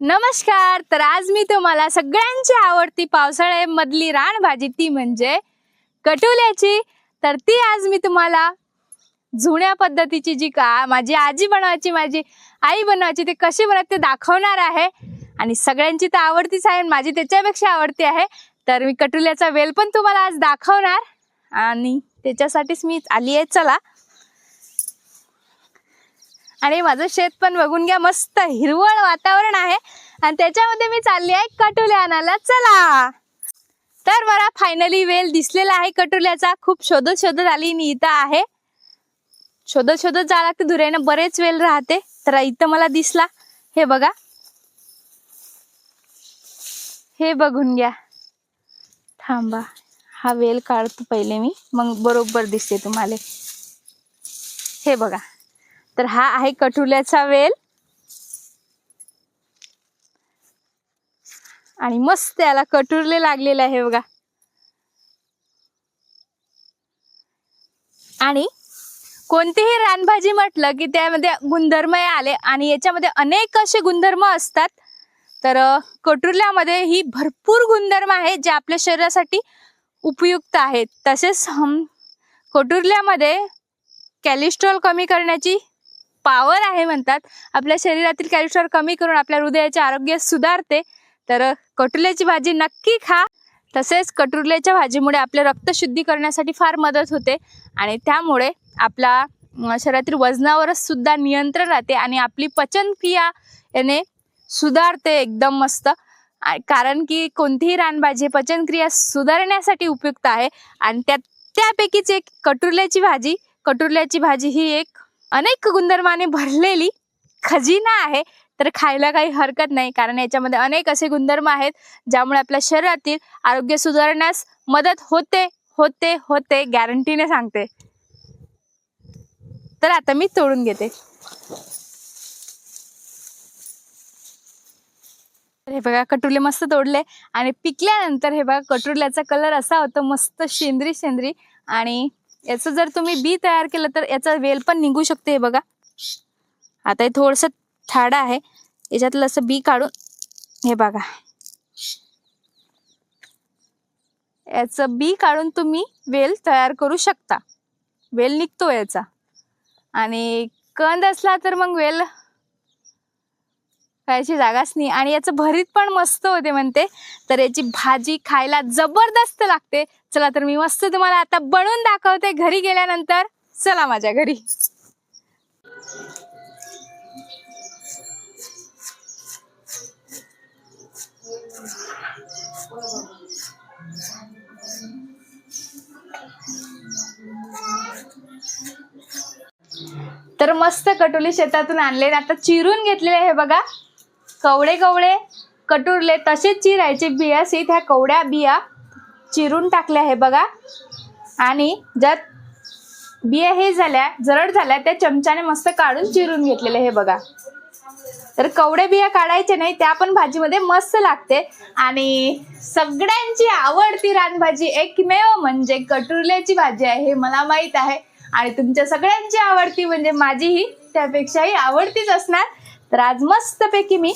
नमस्कार तर आज मी तुम्हाला सगळ्यांची आवडती पावसाळ्यामधली रानभाजी ती म्हणजे कटोल्याची. तर ती आज मी तुम्हाला जुन्या पद्धतीची जी का माझी आजी बनवायची माझी आई बनवायची ते कशी बनवते ते दाखवणार आहे. आणि सगळ्यांची तर आवडतीच आहे आणि माझी त्याच्यापेक्षा आवडती आहे. तर मी कटोल्याचा वेल पण तुम्हाला आज दाखवणार आणि त्याच्यासाठीच मी आली आहे चला आणि माझं शेत पण बघून घ्या मस्त हिरवळ वातावरण आहे. आणि त्याच्यामध्ये मी चालली आहे कटुल्या आणायला. चला. तर मला फायनली वेल दिसलेला आहे कटुल्याचा. खूप शोधत शोधत आली मी इथं आहे. शोधत शोधत जावं लागते धुऱ्यानं बरेच वेल राहते. तर इथं मला दिसला. हे बघा. हे बघून घ्या. थांबा. हा वेल काढतो पहिले मी. मग बरोबर दिसते तुम्हाला. हे बघा. तर हा आहे कठुल्याचा वेल. आणि मस्त त्याला कटुरले लागलेले आहे बघा. आणि कोणतीही रानभाजी म्हटलं की त्यामध्ये गुणधर्म आले आणि याच्यामध्ये अनेक असे गुणधर्म असतात. तर कटुरल्यामध्ये ही भरपूर गुणधर्म आहेत जे आपल्या शरीरासाठी उपयुक्त आहेत. तसेच हम कटुरल्यामध्ये कॅलेस्ट्रॉल कमी करण्याची पावर आहे म्हणतात. आपल्या शरीरातील कॅल्शियम कमी करून आपल्या हृदयाचे आरोग्य सुधारते. तर कटुल्याची भाजी नक्की खा. तसेच कटुरल्याच्या भाजीमुळे आपले रक्त शुद्धी करण्यासाठी फार मदत होते. आणि त्यामुळे आपला शरीरातील वजनावरच सुद्धा नियंत्रण राहते आणि आपली पचनक्रिया याने सुधारते एकदम मस्त. कारण की कोणतीही रानभाजी पचनक्रिया सुधारण्यासाठी उपयुक्त आहे. आणि त्या त्यापैकीच एक कटुरल्याची भाजी. कटुरल्याची भाजी ही एक अनेक गुणधर्माने भरलेली खजिना आहे. तर खायला काही हरकत नाही. कारण याच्यामध्ये अनेक असे गुणधर्म आहेत ज्यामुळे आपल्या शरीरातील आरोग्य सुधारण्यास मदत होते होते होते गॅरंटीने सांगते. तर आता मी तोडून घेते. हे बघा कटुरले मस्त तोडले. आणि पिकल्यानंतर हे बघा कटुरल्याचा कलर असा होतो मस्त शेंद्री शेंद्री आणि याचं जर तुम्ही बी तयार केलं तर याचा वेल पण निघू शकते हे बघा. आता हे थोडंसं ठाडं आहे. याच्यातलं असं बी काढून हे बघा. याचं बी काढून तुम्ही वेल तयार करू शकता. वेल निघतो याचा. आणि कंद असला तर मग वेल खायची जागाच नाही. आणि याचं भरीत पण मस्त होते म्हणते. तर याची भाजी खायला जबरदस्त लागते. चला तर मी मस्त तुम्हाला आता बनवून दाखवते घरी गेल्यानंतर. चला माझ्या घरी. तर मस्त कटोली शेतातून आणले. आता चिरून घेतलेले हे बघा. कवडे कवडे कटुरले तसेच चिरायचे बिया. सी ह्या कवड्या बिया चिरून टाकल्या आहे बघा. आणि ज्या बिया हे झाल्या जरड झाल्या त्या चमच्याने मस्त काढून चिरून घेतलेले हे बघा. तर कवडे बिया काढायचे नाही त्या पण भाजीमध्ये मस्त लागते. आणि सगळ्यांची आवडती रानभाजी एकमेव म्हणजे कटुरल्याची भाजी आहे हे मला माहीत आहे. आणि तुमच्या सगळ्यांची आवडती म्हणजे माझीही त्यापेक्षाही आवडतीच असणार. तर आज मस्तपैकी मी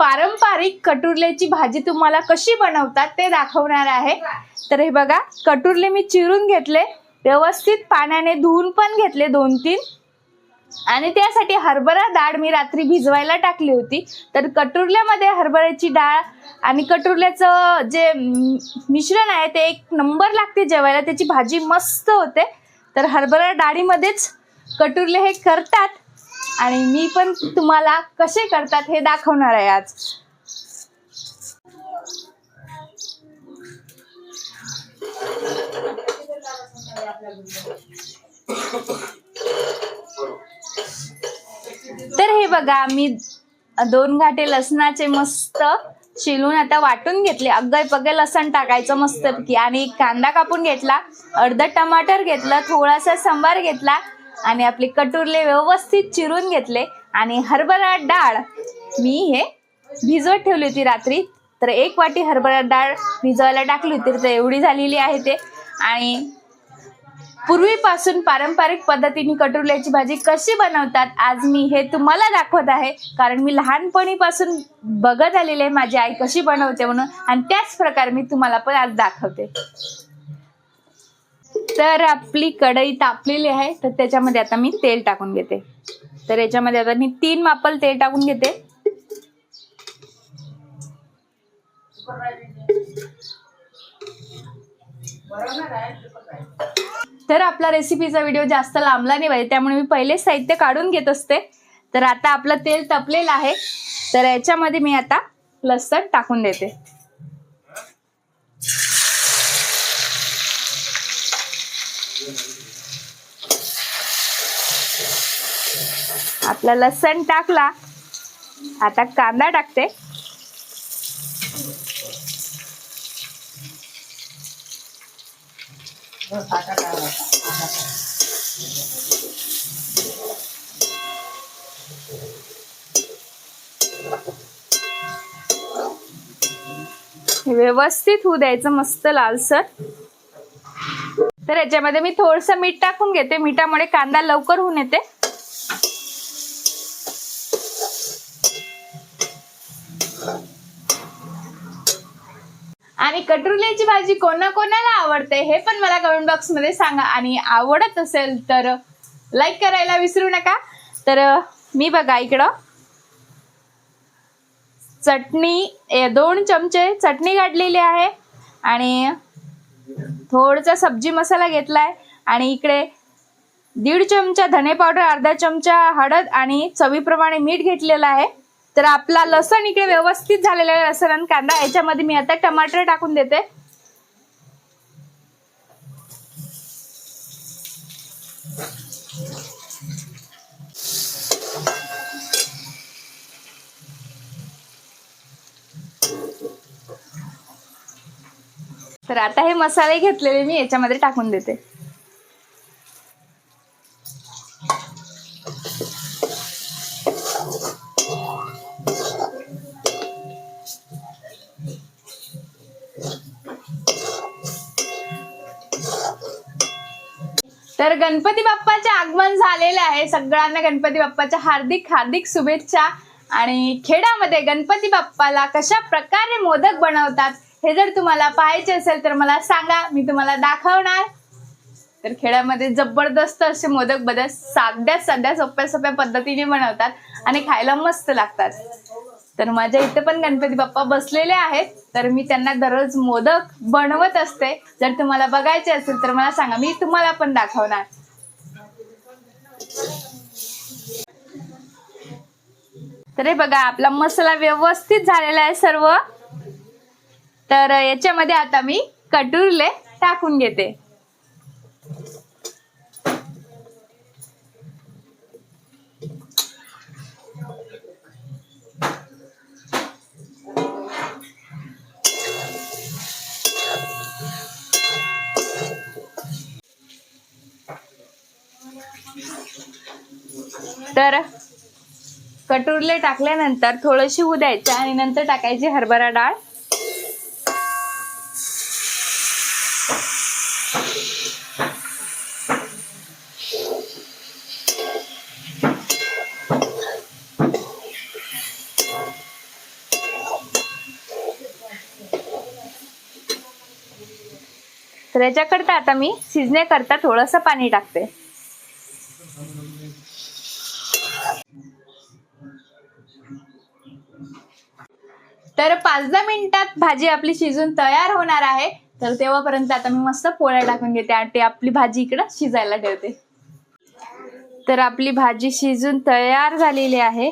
पारंपरिक कटुरल्याची भाजी तुम्हाला कशी बनवतात ते दाखवणार आहे. तर हे बघा कटुरले मी चिरून घेतले व्यवस्थित पाण्याने धुवून पण घेतले दोन तीन आणि त्यासाठी हरभरा डाळ मी रात्री भिजवायला टाकली होती. तर कटुरल्यामध्ये हरभऱ्याची डाळ आणि कटुरल्याचं जे मिश्रण आहे ते एक नंबर लागते जेवायला त्याची भाजी मस्त होते. तर हरभरा डाळीमध्येच कटुरले हे करतात. आणि मी पण तुम्हाला कसे करतात हे दाखवणार आहे आज. तर हे बघा मी दोन घाटे लसणाचे मस्त शिलून आता वाटून घेतले. अगय पगे लसण टाकायचं मस्तपैकी आणि एक कांदा कापून घेतला अर्ध टमाटर घेतलं थोडासा सांबार घेतला आणि आपले कटुरले व्यवस्थित चिरून घेतले आणि हरभरा डाळ मी हे भिजवत ठेवली होती रात्री. तर एक वाटी हरभरा डाळ भिजवायला टाकली होती तर एवढी झालेली आहे ते. आणि पूर्वीपासून पारंपरिक पद्धतीने कटुरल्याची भाजी कशी बनवतात आज मी हे तुम्हाला दाखवत आहे. कारण मी लहानपणीपासून बघत आलेले आहे माझी आई कशी बनवते म्हणून. आणि त्याच प्रकारे मी तुम्हाला पण आज दाखवते. तर आपली कढई तापलेली आहे तर त्याच्यामध्ये आता मी तेल टाकून घेते. तर याच्यामध्ये आता मी तीन मापल तेल टाकून घेते. तर आपला रेसिपीचा व्हिडिओ जास्त लांबला नाही पाहिजे त्यामुळे मी पहिले साहित्य काढून घेत असते. तर आता आपलं तेल तपलेलं आहे. तर याच्यामध्ये मी आता लसण टाकून देते. आपला लसण टाकला. आता कांदा टाकते. व्यवस्थित होऊ द्यायचं मस्त लालसर. तर याच्यामध्ये मी थोडस मीठ टाकून घेते. मिठामुळे कांदा लवकर होऊन येते. आणि कटरुल्याची भाजी कोणा कोणाला आवडते हे पण मला कमेंट बॉक्समध्ये सांगा. आणि आवडत असेल तर लाईक करायला विसरू नका. तर मी बघा इकडं. चटणी दोन चमचे चटणी काढलेली आहे. आणि थोडसा सब्जी मसाला घेतलाय. आणि इकडे दीड चमचा धने पावडर अर्धा चमचा हळद आणि चवीप्रमाणे मीठ घेतलेलं आहे. तर आपला लसण इकडे व्यवस्थित झालेला आहे लसण आणि कांदा. याच्यामध्ये मी आता टमाटर टाकून देते. तर आता हे मसाले घेतलेले मी याच्यामध्ये टाकून देते. तर गणपती बाप्पाचे आगमन झालेले आहे. सगळ्यांना गणपती बाप्पाच्या हार्दिक हार्दिक शुभेच्छा. आणि खेड्यामध्ये गणपती बाप्पाला कशा प्रकारे मोदक बनवतात हे जर तुम्हाला पाहायचे असेल तर मला सांगा. मी तुम्हाला दाखवणार. तर खेड्यामध्ये जबरदस्त असे मोदक बदल साध्या साध्या सोप्या सोप्या पद्धतीने बनवतात आणि खायला मस्त लागतात. तर माझ्या इथे पण गणपती बाप्पा बसलेले आहेत. तर मी त्यांना दररोज मोदक बनवत असते. जर तुम्हाला बघायचे असेल तर मला सांगा मी तुम्हाला पण दाखवणार. तर हे बघा आपला मसाला व्यवस्थित झालेला आहे सर्व. तर याच्यामध्ये आता मी कटुरले टाकून घेते. तर कटुरले टाकल्यानंतर थोडीशी होऊ द्यायचं आणि नंतर टाकायची हरभरा डाळ. तर याच्याकरता आता मी शिजण्याकरता थोडंसं पाणी टाकते. तर पाच दहा मिनिटात भाजी आपली शिजून तयार होणार आहे. तर तेव्हापर्यंत आता मी मस्त पोळ्या टाकून घेते आणि ते आपली भाजी इकडं शिजायला ठेवते. तर आपली भाजी शिजून तयार झालेली आहे.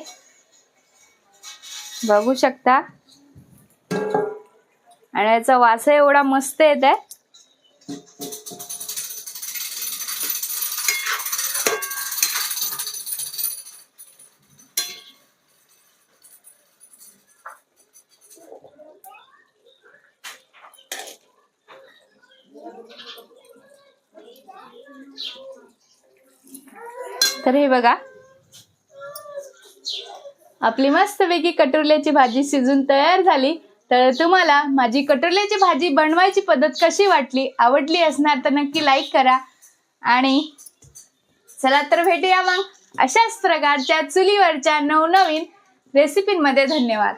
बघू शकता. आणि याचा वास एवढा मस्त येत आहे तर हे बघा. आपली मस्तपैकी कटोरल्याची भाजी शिजून तयार झाली. तर तुम्हाला माझी कटोरल्याची भाजी बनवायची पद्धत कशी वाटली आवडली असणार तर नक्की लाईक करा. आणि चला तर भेटूया मग अशाच प्रकारच्या चुलीवरच्या नवनवीन रेसिपींमध्ये धन्यवाद.